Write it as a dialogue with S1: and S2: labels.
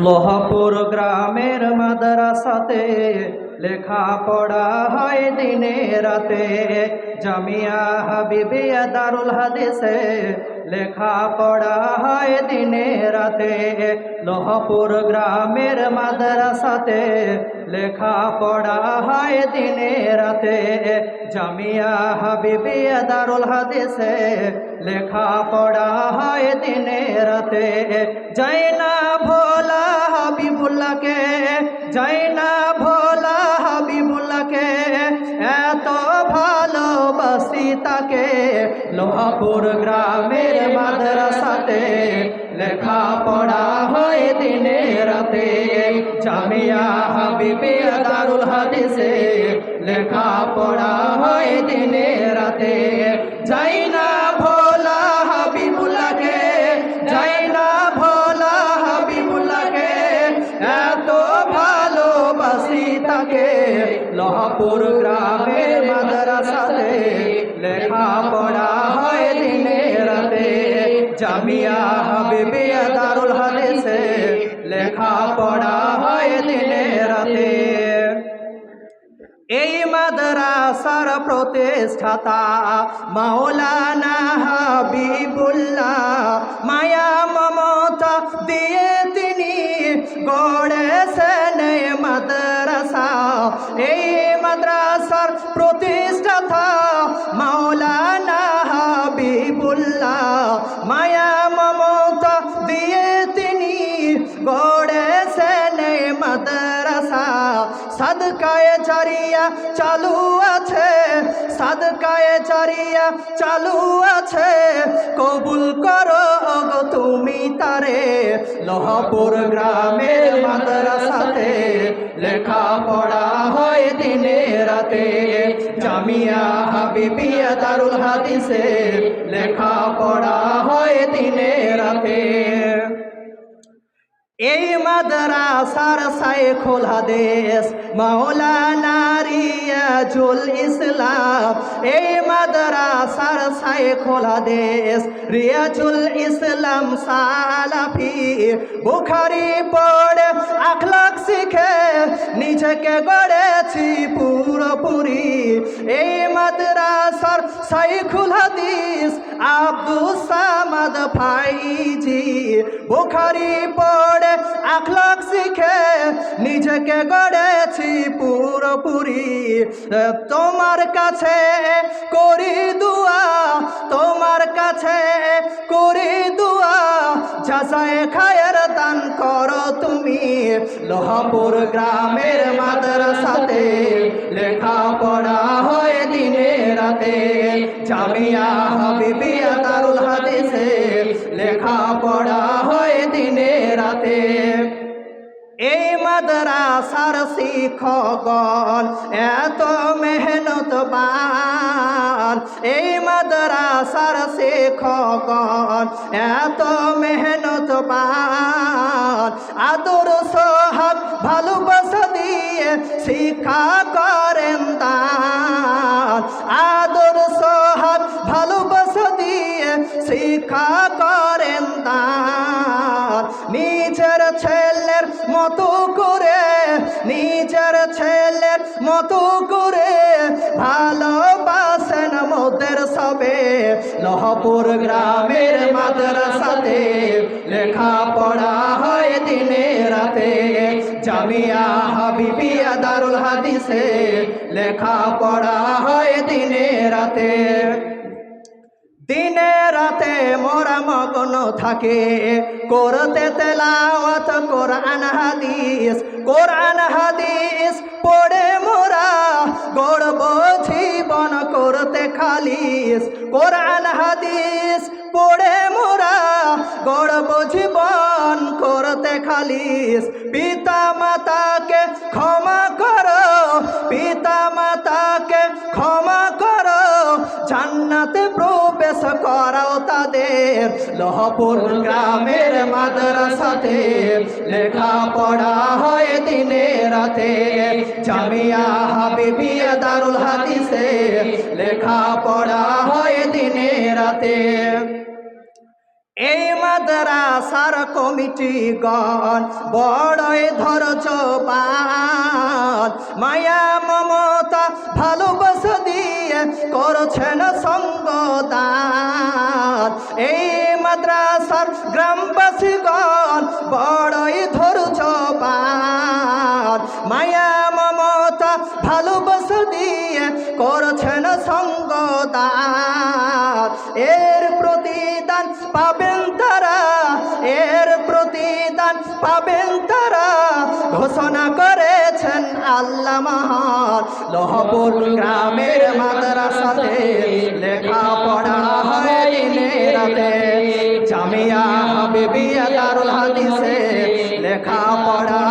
S1: লোহাপুর গ্রামের মাদ্রাসাতে লেখা পড়া হয় দিনে রাতে। জামিয়া হাবিবিয়া দারুল হাদিসে লেখা পড়া হয় দিনে রাতে। লোহাপুর গ্রামের মাদ্রাসাতে লেখা পড়া হয় দিনে রাতে। জামিয়া হাবিবিয়া দারুল হাদিসে লেখা পড়া হয় দিনে রাতে। যাই না ভোলা হাবিবুল্লাহকে, যাই না ভোলা হাবিবুল্লাহকে এত ভালোবাসি তাকে, লোহাপুর গ্রামের মাদ্রাসাতে লেখা পড়া হয় দিনে রাতে। জামিয়া হাবিবি দারুল হাদিসে লেখা পড়া হয় দিনে রাতে। যাই না গ্রামের মাদ্রাসাতে লেখা পড়া হয় দিনে রাতে। জামিয়া হাবিবিয়া দারুল হাদিসে লেখা পড়া হয় দিনে রাতে। এই মাদ্রাসার প্রতিষ্ঠাতা মাওলানা হাবিবুল্লাহ মায়া মমতা দিয়ে তিনি গড়েছেন মাদ্রাসা। এই মাদ্রাসার প্রতিষ্ঠাতা মাওলানা হাবিবুল্লাহ মায়া মমতা দিয়ে তিনি গড়েছেন মাদ্রাসা। সাদকায়ে জারিয়া চালু আছে, সাদকায়ে জারিয়া চালু আছে। কবুল করো তুমি তারে, লোহাপুর গ্রামের জামিয়া হাবিবিয়া দারুল হাদিসে লেখা পড়া হয় দিনে রাতে। এই মাদ্রাসার সাইখুল হাদিস মাওলানা রিয়াজুল ইসলাম। এই মাদ্রাসার সাইখুল হাদিস রিয়াজুল ইসলাম সালাফি। বুখারি পড়ে আখলাক শিখে, নিজেকে গড়েছি পুরোপুরি। এই মাদ্রাসার সাইখুল হাদিস আব্দুল সামাদ ফাইজি। বুখারি পড়ে আখলাক শিখে নিজেকে গড়েছি পুরোপুরি। তোমার কাছে করি দুয়া, তোমার কাছে করি দুয়া যাচাই খায়ের দান করো তুমি লোহাপুর গ্রামের মাদ্রাসাতে। লেখা পড়া হয় দিনে রাতে। জামিয়া হাবিবিয়া দারুল হাদিসে। লেখা পড়া হয় দিনে রাতে। এই মাদ্রাসার শিক্ষকগণ এত মেহনত বান এই মাদ্রাসার শিক্ষকগণ এত মেহনত শিক্ষা করেন দান নিজের ছেলের মতো করে, নিজের ছেলের মতো করে ভালোবাসেন মোদের সবে। লহপুর গ্রামের মাদ্রাসাতে লেখা পড়া হয় দিনে রাতে। জামিয়া হাবিবিয়া দারুল হাদিসে লেখা পড়া হয় দিনে রাতে। দিনে রাতে মোরা মগ্ন থাকে। করতে তেলাওয়াত, কোরআন, হাদিস কোরআন, হাদিস পড়ে মোরা গড়ব জীবন করতে খালিস। কোরআন, হাদিস পড়ে মোরা গড়ব জীবন করতে খালিস। পিতা মাতাকে ক্ষমা করো লহপুর গ্রামের মাদ্রাসাতে লেখা পড়া হয় দিনে রাতে। জামিয়া হাবিবিয়া দারুল হাদিসে লেখা পড়া হয় দিনে রাতে। এই মাদ্রাসার কমিটি গণ বড়ই ধৈর্যবান। মায়া, মমতা, ভালোবাসা দিয়ে করছেন সঙ্গদান। এই মাদ্রাসার গ্রামবাসীগণ বড়ই ধৈর্যবান। মায়া, মমতা, ভালোবাসা দিয়ে করছেন সঙ্গদান। এর প্রতিদান পাবেন তারা, এর প্রতিদান পাবেন তারা। ঘোষণা করেছেন আল্লাহ মহান লহপুর গ্রামের মাদ্রাসাতে লেখাপড়া হয় দিনে রাতে। জামিয়া হাবিবিয়া দারুল হাদিসে লেখাপড়া